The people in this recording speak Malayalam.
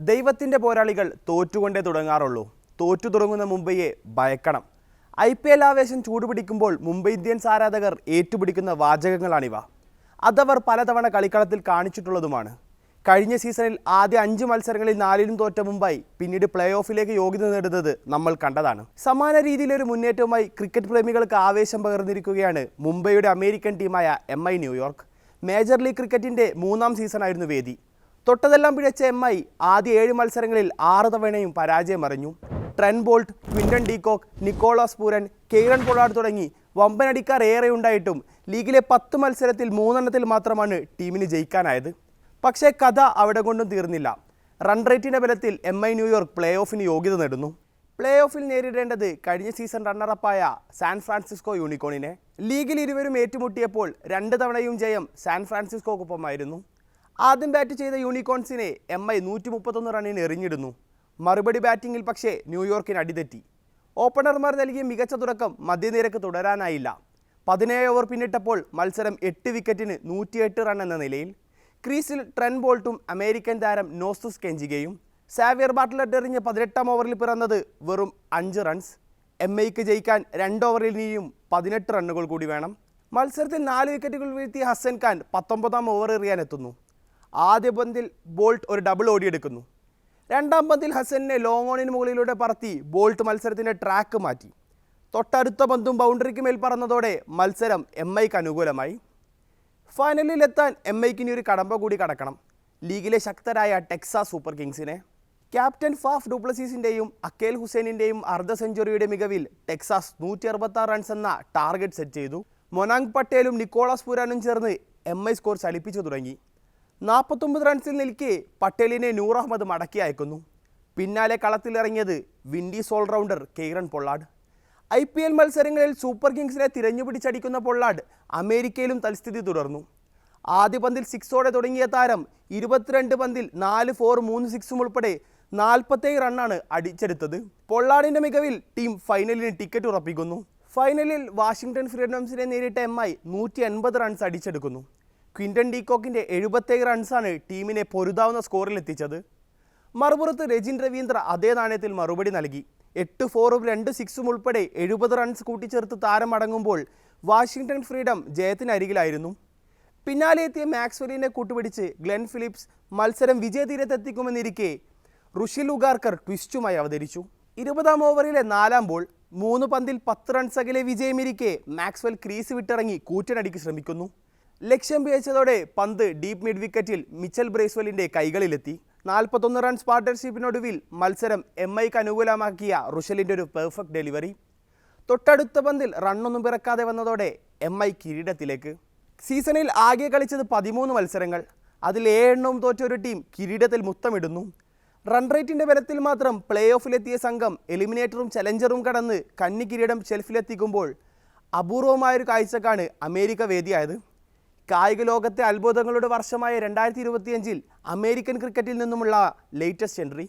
ദൈവത്തിന്റെ പോരാളികൾ തോറ്റുകൊണ്ടേ തുടങ്ങാറുള്ളൂ. തോറ്റു തുടങ്ങുന്ന മുംബൈയെ ഭയക്കണം. ഐ പി എൽ ആവേശം ചൂടുപിടിക്കുമ്പോൾ മുംബൈ ഇന്ത്യൻസ് ആരാധകർ ഏറ്റുപിടിക്കുന്ന വാചകങ്ങളാണിവ. അതവർ പലതവണ കളിക്കളത്തിൽ കാണിച്ചിട്ടുള്ളതുമാണ്. കഴിഞ്ഞ സീസണിൽ ആദ്യ അഞ്ച് മത്സരങ്ങളിൽ നാലിലും തോറ്റ മുംബൈ പിന്നീട് പ്ലേ ഓഫിലേക്ക് യോഗ്യത നേടുന്നത് നമ്മൾ കണ്ടതാണ്. സമാന രീതിയിലൊരു മുന്നേറ്റവുമായി ക്രിക്കറ്റ് പ്രേമികൾക്ക് ആവേശം പകർന്നിരിക്കുകയാണ് മുംബൈയുടെ അമേരിക്കൻ ടീമായ M I New York. Major League ക്രിക്കറ്റിന്റെ മൂന്നാം സീസണായിരുന്നു വേദി. തൊട്ടതെല്ലാം പിഴച്ച എം ഐ ആദ്യ ഏഴ് മത്സരങ്ങളിൽ ആറ് തവണയും പരാജയം അറിഞ്ഞു. Trent Boult Quinton de Kock Nicholas Pooran Kieron Pollard തുടങ്ങി വമ്പനടിക്കാർ ഏറെ ഉണ്ടായിട്ടും ലീഗിലെ പത്ത് മത്സരത്തിൽ മൂന്നെണ്ണത്തിൽ മാത്രമാണ് ടീമിന് ജയിക്കാനായത്. പക്ഷേ കഥ അവിടെ കൊണ്ടും തീർന്നില്ല. റൺ റേറ്റിന്റെ ബലത്തിൽ M I New York play ഓഫിന് യോഗ്യത നേടുന്നു. പ്ലേ ഓഫിൽ നേരിടേണ്ടത് കഴിഞ്ഞ സീസൺ റണ്ണറപ്പായ സാൻ ഫ്രാൻസിസ്കോ യൂണിക്കോണിനെ. ലീഗിൽ ഇരുവരും ഏറ്റുമുട്ടിയപ്പോൾ രണ്ട് തവണയും ജയം സാൻ ഫ്രാൻസിസ്കോക്കൊപ്പമായിരുന്നു. ആദ്യം ബാറ്റ് ചെയ്ത യൂണിക്കോൺസിനെ എം ഐ നൂറ്റി മുപ്പത്തൊന്ന് റണ്ണിന് എറിഞ്ഞിടുന്നു. മറുപടി ബാറ്റിംഗിൽ പക്ഷേ ന്യൂയോർക്കിന് അടിതെറ്റി. ഓപ്പണർമാർ നൽകിയ മികച്ച തുടക്കം മധ്യനിരക്ക് തുടരാനായില്ല. പതിനേഴ് ഓവർ പിന്നിട്ടപ്പോൾ മത്സരം എട്ട് വിക്കറ്റിന് നൂറ്റിയെട്ട് റൺ എന്ന നിലയിൽ. ക്രീസിൽ ട്രെൻ ബോൾട്ടും അമേരിക്കൻ താരം നോസ്തുസ് കെഞ്ചികയും സാവിയർ ബാട്ട്ലർ എറിഞ്ഞ് പതിനെട്ടാം ഓവറിൽ പിറന്നത് വെറും അഞ്ച് റൺസ് എം ഐക്ക് ജയിക്കാൻ രണ്ട് ഓവറിൽ ഇനിയും പതിനെട്ട് റണ്ണുകൾ കൂടി വേണം. മത്സരത്തിൽ നാല് വിക്കറ്റുകൾ വീഴ്ത്തിയ ഹസൻ ഖാൻ പത്തൊമ്പതാം ഓവർ എറിയാൻ എത്തുന്നു ആദ്യ പന്തിൽ ബോൾട്ട് ഒരു ഡബിൾ ഓടിയെടുക്കുന്നു. രണ്ടാം പന്തിൽ ഹസനെ ലോങ് ഓണിന് മുകളിലൂടെ പറത്തി ബോൾട്ട് മത്സരത്തിന്റെ ട്രാക്ക് മാറ്റി. തൊട്ടടുത്ത പന്തും ബൗണ്ടറിക്ക് മേൽ പറന്നതോടെ മത്സരം എം ഐക്ക് അനുകൂലമായി. ഫൈനലിൽ എത്താൻ എം ഐക്ക് ഇനി ഒരു കടമ്പ കൂടി കടക്കണം. ലീഗിലെ ശക്തരായ ടെക്സാസ് സൂപ്പർ കിങ്സിനെ. ക്യാപ്റ്റൻ ഫാഫ് ഡുപ്ലസീസിന്റെയും അക്കേൽ ഹുസൈനിന്റെയും അർദ്ധ സെഞ്ചുറിയുടെ മികവിൽ ടെക്സാസ് നൂറ്റി അറുപത്താറ് റൺസ് എന്ന ടാർഗറ്റ് സെറ്റ് ചെയ്തു. മൊനാങ് പട്ടേലും നിക്കോളാസ് പുരാനും ചേർന്ന് എം ഐ സ്കോർ ചലിപ്പിച്ചു തുടങ്ങി. നാൽപ്പത്തൊമ്പത് റൺസിൽ നിൽക്കെ പട്ടേലിനെ നൂർ അഹമ്മദ് മടക്കി അയക്കുന്നു. പിന്നാലെ കളത്തിലിറങ്ങിയത് Windies all rounder Kieron Pollard. I P L മത്സരങ്ങളിൽ സൂപ്പർ കിങ്സിനെ തിരഞ്ഞുപിടിച്ചടിക്കുന്ന പൊള്ളാഡ് അമേരിക്കയിലും തൽസ്ഥിതി തുടർന്നു. ആദ്യ പന്തിൽ സിക്സോടെ തുടങ്ങിയ താരം ഇരുപത്തിരണ്ട് പന്തിൽ നാല് ഫോർ മൂന്ന് സിക്സും ഉൾപ്പെടെ നാൽപ്പത്തേഴ് റണ്ണാണ് അടിച്ചെടുത്തത്. പൊള്ളാടിന്റെ മികവിൽ ടീം ഫൈനലിന് ടിക്കറ്റ് ഉറപ്പിക്കുന്നു. ഫൈനലിൽ വാഷിംഗ്ടൺ ഫ്രീഡംസിനെ നേരിട്ട എം ഐ നൂറ്റി റൺസ് അടിച്ചെടുക്കുന്നു. ക്വിന്റൺ ഡീകോക്കിന്റെ എഴുപത്തേഴ് റൺസാണ് ടീമിനെ പൊരുതാവുന്ന സ്കോറിൽ എത്തിച്ചത് മറുപുറത്ത് രജിൻ രവീന്ദ്ര അതേ നാണയത്തിൽ മറുപടി നൽകി. എട്ട് ഫോറും രണ്ട് സിക്സും ഉൾപ്പെടെ എഴുപത് റൺസ് കൂട്ടിച്ചേർത്ത് താരം അടങ്ങുമ്പോൾ വാഷിങ്ടൺ ഫ്രീഡം ജയത്തിനരികിലായിരുന്നു പിന്നാലെ എത്തിയ മാക്സ്വെലിനെ കൂട്ടുപിടിച്ച് ഗ്ലെൻ ഫിലിപ്സ് മത്സരം വിജയതീരത്തെത്തിക്കുമെന്നിരിക്കെ റുഷിൽ ഉഗാർക്കർ ട്വിസ്റ്റുമായി അവതരിച്ചു. ഇരുപതാം ഓവറിലെ നാലാം ബോൾ മൂന്ന് പന്തിൽ പത്ത് റൺസ് അകലെ വിജയമിരിക്കെ മാക്സ്വെൽ ക്രീസ് വിട്ടിറങ്ങി കൂറ്റനടിക്ക് ശ്രമിക്കുന്നു. ലക്ഷ്യം പിഴച്ചതോടെ പന്ത് ഡീപ് മിഡ് വിക്കറ്റിൽ മിച്ചൽ ബ്രേസ്വലിന്റെ കൈകളിലെത്തി. നാൽപ്പത്തൊന്ന് റൺസ് പാർട്ട്ണർഷിപ്പിനൊടുവിൽ മത്സരം എം ഐക്ക് അനുകൂലമാക്കിയ റുഷലിന്റെ ഒരു പെർഫെക്റ്റ് ഡെലിവറി. തൊട്ടടുത്ത പന്തിൽ റണ്ണൊന്നും പിറക്കാതെ വന്നതോടെ എം ഐ കിരീടത്തിലേക്ക്. സീസണിൽ ആകെ കളിച്ചത് പതിമൂന്ന് മത്സരങ്ങൾ. അതിൽ ഏഴെണ്ണവും തോറ്റ ഒരു ടീം കിരീടത്തിൽ മുത്തമിടുന്നു. റൺ റേറ്റിന്റെ ബലത്തിൽ മാത്രം പ്ലേ ഓഫിലെത്തിയ സംഘം എലിമിനേറ്ററും ചലഞ്ചറും കടന്ന് കന്നി കിരീടം ഷെൽഫിലെത്തിക്കുമ്പോൾ അപൂർവമായൊരു കാഴ്ചക്കാണ് അമേരിക്ക വേദിയായത് കായിക ലോകത്തെ അത്ഭുതങ്ങളുടെ വർഷമായ രണ്ടായിരത്തി ഇരുപത്തിയഞ്ചിൽ അമേരിക്കൻ ക്രിക്കറ്റിൽ നിന്നുമുള്ള ലേറ്റസ്റ്റ് എൻട്രി